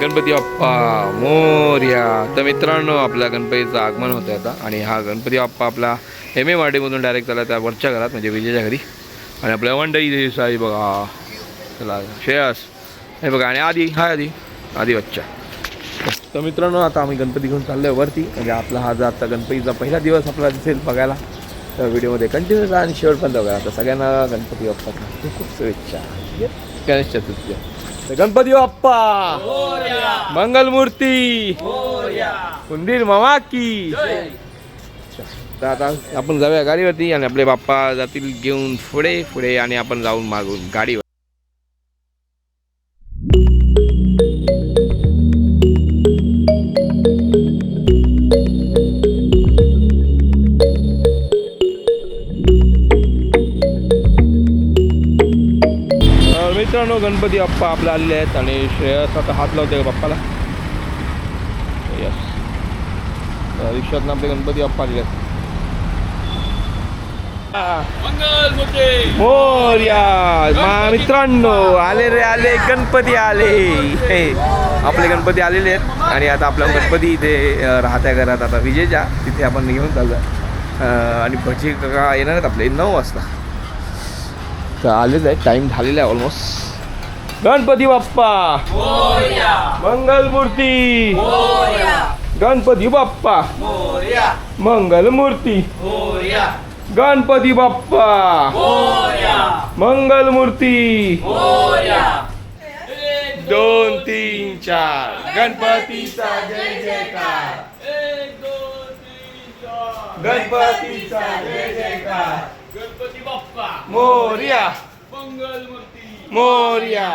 गणपती बाप्पा मोर्या. तर मित्रांनो आपल्या गणपतीचं आगमन होतं आता. आणि हा गणपती बाप्पा आपला एम ए वाडीमधून डायरेक्ट झाला त्या वरच्या घरात म्हणजे विजयच्या घरी. आणि आपल्या वंडई साई बघा. चला श्रेयस. हे बघा आणि आधी हाय आधी आधी बच्चा. तर मित्रांनो आता आम्ही गणपती घेऊन चाललो आहे वरती. म्हणजे आपला हा जो आता गणपतीचा पहिला दिवस आपला दिसेल बघायला. तर व्हिडिओमध्ये कंटिन्यू राहा आणि शेवट पण बघा. आता सगळ्यांना गणपती बाप्पा खूप खूप शुभेच्छा. गणेश चतुर्थी. गणपती बाप्पा. मंगलमूर्ती. उंदीर मामा की तर आता आपण जाऊया गाडीवरती आणि आपले बाप्पा जातील घेऊन पुढे पुढे आणि आपण जाऊन मागून गाडीवर. गणपती बाप्पा आपले आलेले आहेत आणि श्रेयस आता हात लावते का बाप्पाला? यस रिक्षातनं आपले गणपती बाप्पा आलेले आहेत. मोर्या मित्रांनो आले रे आले गणपती आले. हे आपले गणपती आलेले आहेत. आणि आता आपला गणपती इथे राहत्या घरात. आता विजेच्या तिथे आपण घेऊन चाललो. आणि भजी काका येणार आहेत आपले नऊ वाजता. तर आलेच आहे टाइम झालेला आहे ऑलमोस्ट गणपती बाप्पा मंगलमूर्ती गणपती बाप्पा मंगलमूर्ती गणपती बाप्पा मंगलमूर्ती दोन तीन चार गणपतीचा जय जयकार गणपतीचा जय जयकार गणपती बाप्पा मोर्या मंगलमूर्ती मोर्या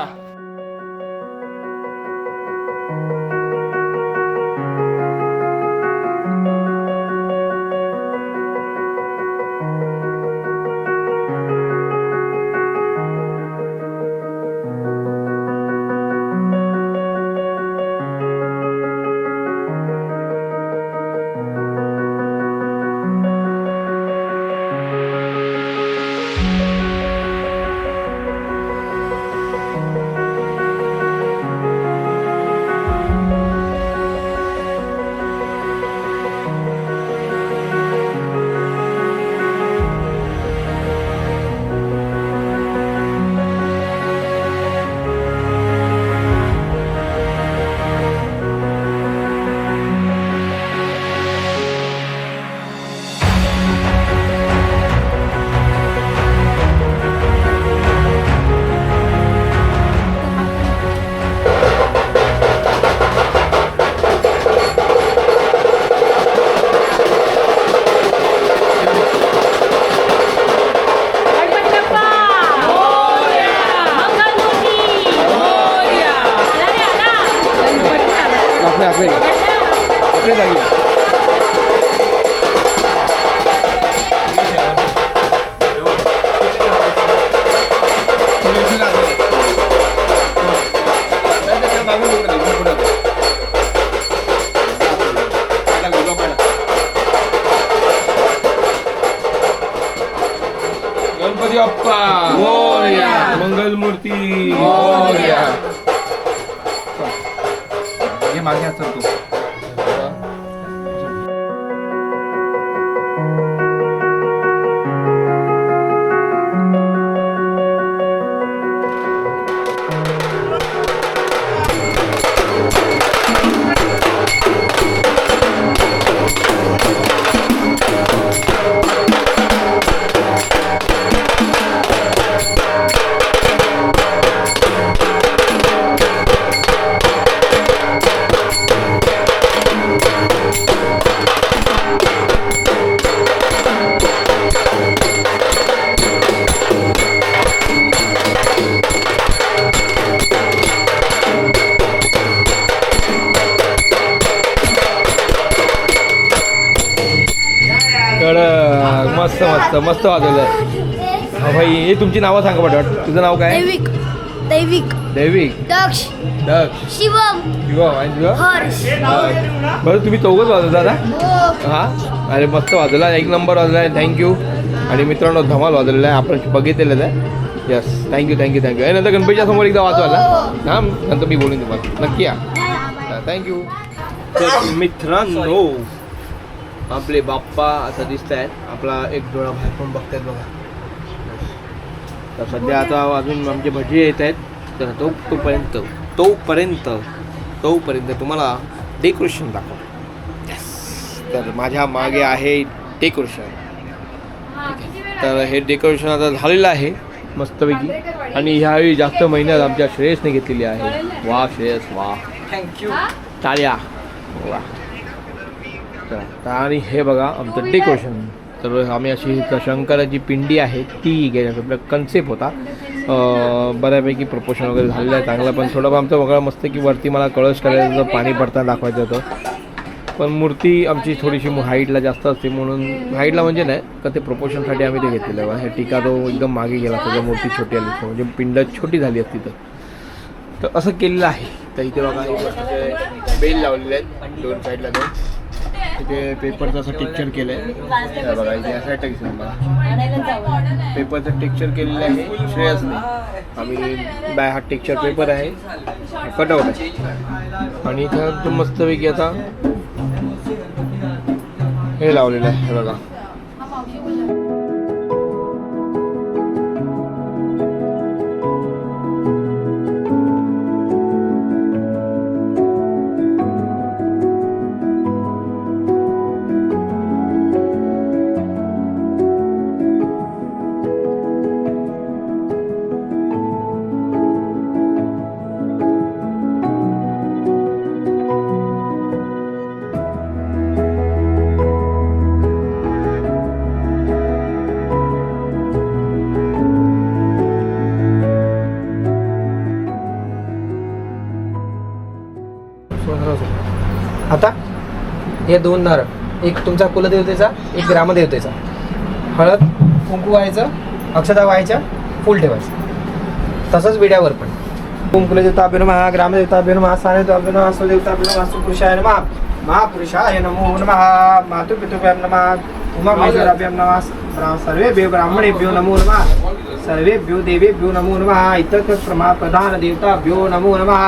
गणपती बाप्पा मोर्या मंगलमूर्ती मोर्या. हे मागे असतात मस्त मस्त मस्त वाजवलं. आहे हा भाई हे तुमची नावं सांगा पटपट तुझं नाव काय? दैविक. दैविक. दैविक. दक्ष. दक्ष. शिवम. शिवा आणि तुझं? हर्ष. बरं तुम्ही चौघच वाजवता ना हो. हां? अरे मस्त वाजवला. एक नंबर वाजला आहे. थँक्यू आणि मित्रांनो धमाल वाजवलेला आहे. आपण बघितलेलं आहे. यस थँक्यू थँक्यू थँक्यू नंतर गणपतीच्या समोर एकदा वाजवायला हां. नंतर मी बोलून तुम्हाला नक्की या. थँक्यू तर मित्रांनो आपले बाप्पा आता दिसत आहेत आपला एक डोळा बाहेर पण बघतायत बघा. तर सध्या आता अजून आमचे भजी येत आहेत. तर तो तोपर्यंत तोपर्यंत तोपर्यंत तुम्हाला डेकोरेशन दाखव. तर माझ्या मागे आहे डेकोरेशन तर हे डेकोरेशन आता झालेलं आहे. मस्तपैकी. आणि ह्यावेळी जास्त मेहनत आमच्या श्रेयसने घेतलेली आहे. वा श्रेयस वा. थँक्यू टाळ्या वा. चला, तर आणि हे बघा आमचं डेकोरेशन तर आम्ही अशी शंकराची पिंडी आहे ती घेण्याचा आपला कन्सेप्ट होता. बऱ्यापैकी प्रपोशन वगैरे झालेलं आहे चांगलं पण थोडं आमचं वगळं मस्त की वरती मला कळश करायचं पाणी पडताना दाखवायचं होतं. पण मूर्ती आमची थोडीशी हाईटला जास्त असते म्हणून हाईटला म्हणजे नाही का ते प्रपोशनसाठी आम्ही ते घेतलेलं आहे. हे टीका तो एकदम मागे गेला त्याच्या मूर्ती छोटी आली म्हणजे पिंड छोटी झाली असती तर. तर असं केलेलं आहे. तर इथे बघा बेल लावलेले आहेत दोन साईडला दोन. इथे पेपरचं असं टेक्चर केलं आहे बघा इथे असं अटॅक पेपरचं टेक्चर केलेलं आहे श्रेयसने. आम्ही बाय हा टेक्चर पेपर आहे. कटआउट आहे. आणि इथं मस्तपैकी आता हे लावलेलं आहे बघा. हे दोन नारळ. एक तुमचा कुलदेवतेचा एक ग्रामदेवतेचा. हळद कुंकू व्हायचं अक्षता व्हायच्या फुल ठेवायचं. तसंच विड्यावर पण. ओम कुलदेवताभ्यो नमः ग्रामदेवताभ्यो नमः स्थानदेवताभ्यो नमः स्वदेवताभ्यो सुपुरुषाय नमः महापुरुषाय नमो नमः मातृपितृभ्यां नमः उमामहेश्वराभ्यां नमः सर्वेभ्यो ब्राह्मणेभ्यो नमो नमः सर्वेभ्यो देवेभ्यो नमो नमः इतर प्रमा प्रधान देवताभ्यो नमो नमः।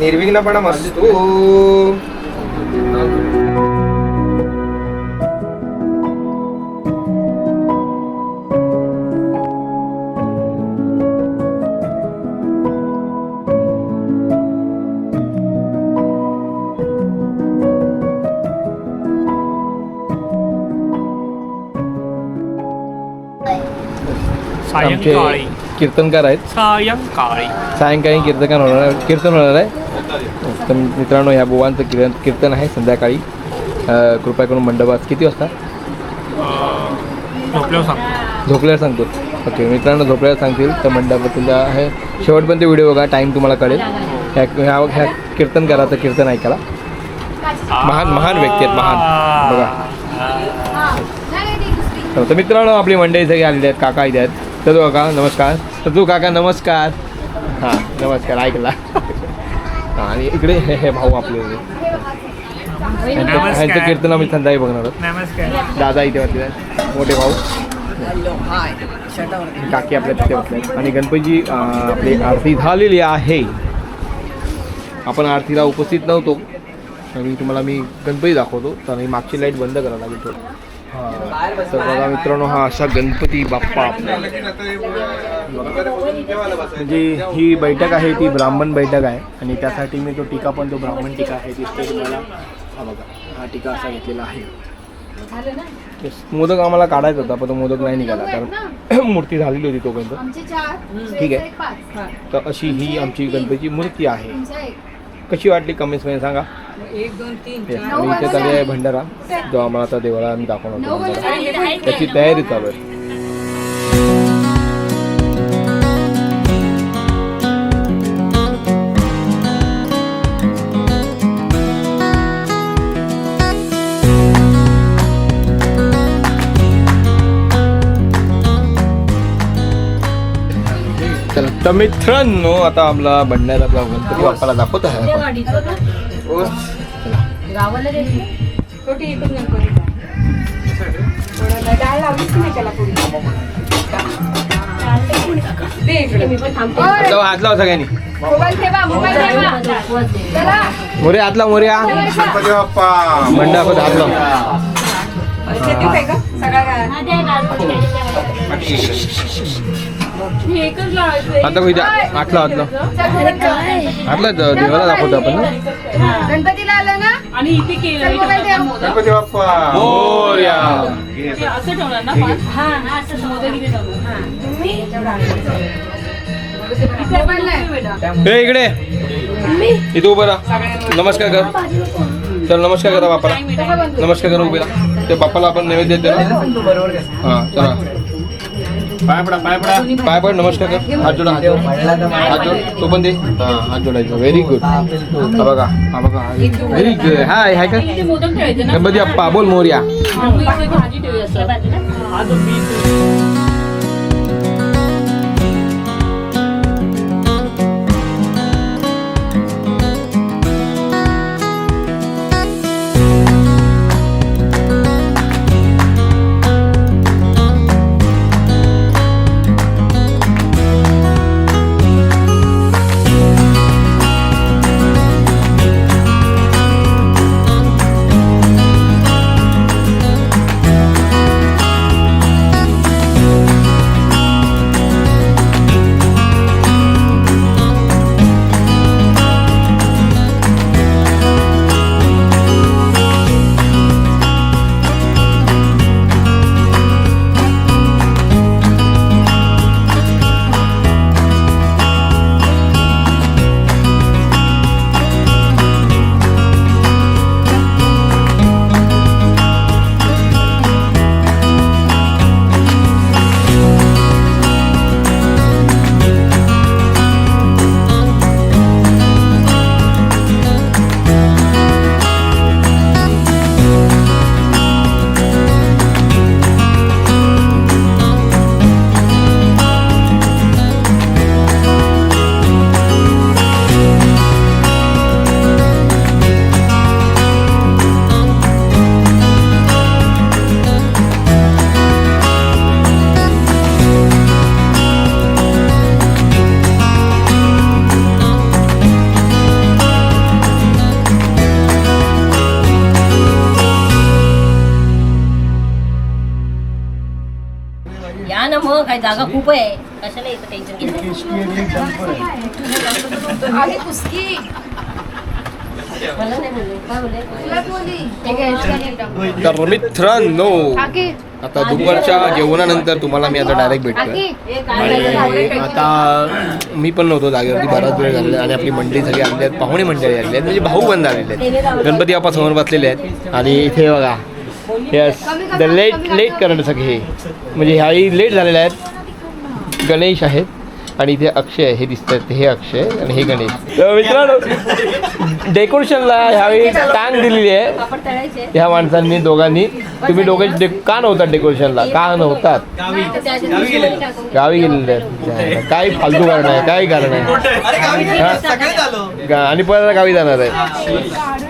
निर्विघ्नपणमस्तु। आमचे सायंकाळी कीर्तनकार आहेत सायंकाळी सायंकाळी कीर्तन होणार आहे कीर्तन होणार आहे तर मित्रांनो ह्या बुवांचं कीर्तन कीर्तन आहे संध्याकाळी. कृपया करून मंडपात किती वाजता? झोपल्यावर सांग झोपल्यावर सांगतो. ओके मित्रांनो झोपल्यावर सांगतील. तर मंडपातील आहे शेवटपर्यंत व्हिडिओ बघा टाईम तुम्हाला कळेल. ह्या ह्या ह्या कीर्तन करायचं कीर्तन ऐकायला. महान महान व्यक्ती आहेत महान. बघा. तर मित्रांनो आपली मंडळी सगळी आलेली आहेत काका इथे आहेत. तर काका नमस्कार. तर तू काका नमस्कार. हां नमस्कार ऐकला. हां आणि इकडे हे हे भाऊ आपले ह्यांचं कीर्तन आम्ही संध्याकाळी बघणार आहोत. नमस्कार. दादा इथे आहेत मोठे भाऊ. काकी आपल्या तिथे बसले आहेत आणि गणपतीची अं, आपली आरती झालेली आहे. आपण आरतीला उपस्थित नव्हतो. आणि तुम्हाला मी गणपती दाखवतो. तर मागची लाइट बंद करायला लागेल थोडं. तर बघा मित्रांनो हा असा गणपती बाप्पा. आपला म्हणजे ही बैठक आहे ती ब्राह्मण बैठक आहे. आणि त्यासाठी मी तो टीका पण तो ब्राह्मण टीका आहे ती स्टेज मला हा बघा हा टीका असा घेतलेला आहे. मोदक आम्हाला काढायचा होता पण तो मोदक नाही निघाला कारण मूर्ती झालेली होती तोपर्यंत. ठीक आहे. तर अशी ही आमची गणपतीची मूर्ती आहे. कशी वाटली कमेंट्समध्ये सांगा. एक दोन तीन इथे चालू आहे भंडारा. जो आम्हाला आता आम्ही दाखवणार. त्याची तयारी चालू आहे. तर मित्रांनो आता आपला भंडारा आपला गणपती बाप्पाला दाखवत आहे आपण. गावाला छोटी एकच गणपती डाळ लावलीच नाही त्याला पुढे दे इकडे. हात लावा हात लावा सगळ्यांनी. मोबाईल ठेवा मोबाईल ठेवा. चला. मोरे हात लाव मोरे गणपती बाप्पा. मंडळात हात लाव. हे लाव हात लाव हात लाव देवाला दाखवतो आपण ना. गणपतीला आलं ना? आणि इथे केलं. गणपती बाप्पा. मोरया. असं ठेवणार ना हा हा असं मोदक इथे इकडे इथे उभं राहा. नमस्कार कर. चल नमस्कार करा बापाला नमस्कार करा उभे राहा. ते बापाला आपण नैवेद्य देतो ना हा चला. पाय पडा पाय पडा. पाय पड नमस्कार कर. हात जोडा हात जोड. हात जोड. तो पण दे. हा हात जोडायचा. व्हेरी गुड हा बघा हा बघा. व्हेरी गुड हाय हाय का गणपती अप्पा बोल मोर्या. जागा खूप आहे. कशाला येतं टेन्शन घेत आली कुस्की. मला नाही बोलले. काय बोलले? तुलाच बोलली घे, ह्याच्यात एकदम. तर मित्रांनो आता दुपारच्या जेवणानंतर तुम्हाला मी आता डायरेक्ट भेटतोय. काकी. आणि आता मी पण नव्हतो जागेवरती बराच वेळ झालेला आणि आपली मंडळी सगळी आलेली आहेत पाहुणे मंडळी आलेली आहेत म्हणजे भाऊ बंद आलेले आहेत. गणपती बाप्पा समोर बसलेले आहेत. आणि इथे बघा yes the late late current सगळे हे. म्हणजे ह्याही लेट झालेले आहेत. गणेश आहेत. आणि इथे अक्षय हे दिसतात. हे अक्षय आणि हे गणेश. तर मित्रांनो डेकोरेशनला ह्यावेळी टांग दिलेली आहे. ह्या माणसांनी दोघांनी. तुम्ही दोघे डे- का नव्हतात डेकोरेशनला का नव्हतात? गावी गेलेले आहेत. काय फालतू कारण आहे काय कारण आहे. हा? आणि परत गावी जाणार आहे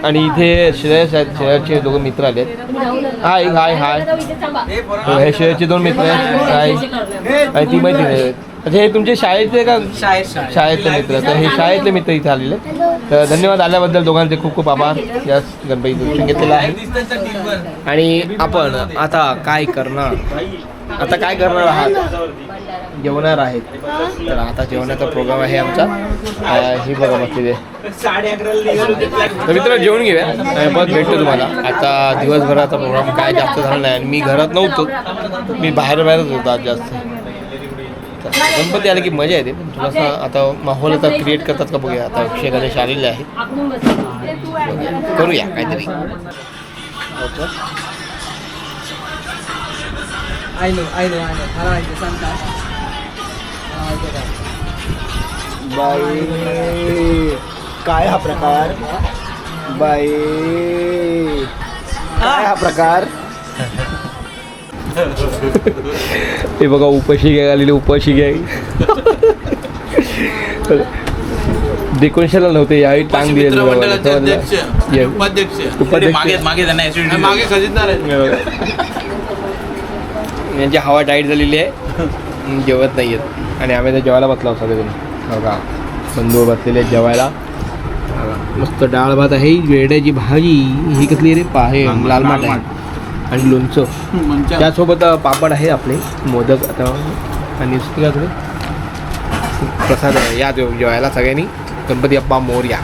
आणि इथे श्रेयस आहेत. श्रेयसचे दोघं मित्र आले हाय हाय हाय हो, श्रेयसचे दोन मित्र आहेत. हाय आणि ती माहिती नाही अच्छा हे तुमचे शाळेतले का? शाळेतले मित्र. तर हे शाळेतले मित्र. इथे आलेले. तर धन्यवाद आल्याबद्दल दोघांचे खूप खूप आभार. या गणपती दर्शन घेतलेलं आहे. आणि आपण आता काय करणार? आता काय करणार आहात? जेवणार आहेत. तर आता जेवणाचा प्रोग्राम आहे आमचा. हे बघा मग तिथे. तर मित्र जेवण घेऊया. आणि भेटतो तुम्हाला. आता दिवसभराचा प्रोग्राम काय जास्त झाला नाही. आणि मी घरात नव्हतो. मी बाहेर बाहेरच होतो आज जास्त. गणपती आले की मजा येते. पण थोडासा आता माहोल आता क्रिएट करतात का बघूया. आता अक्षय गणेश आलेले आहे करूया काहीतरी. I know I know I know मला माहिती सांगता. बाई काय हा प्रकार? बाई काय हा प्रकार? हे बघा उपाशी घ्या आलेले उपाशी घ्या डेकोरेशनला नव्हते यावेळी टांग दिलेली मित्रमंडळाचे अध्यक्ष Yes. उपाध्यक्ष. उपाध्यक्ष. मागे मागे त्यांना ऍसिडिटी मागे खजिनदार आहेत. यांची हवा टाईट झालेली आहे. जेवत नाही आहेत. आणि आम्ही आता जेवायला बसलो सगळेजण. बघा बंधू बसलेले आहेत जेवायला. बघा, मस्त डाळ भात आहे वेड्याची भाजी. ही कसली रे? पा हे लाल- माठ आहे. आणि लोणचं. त्यासोबत पापड आहे आपले मोदक. आता आणि प्रसाद. या जेव- जेवायला सगळ्यांनी. गणपती अप्पा मोर्या.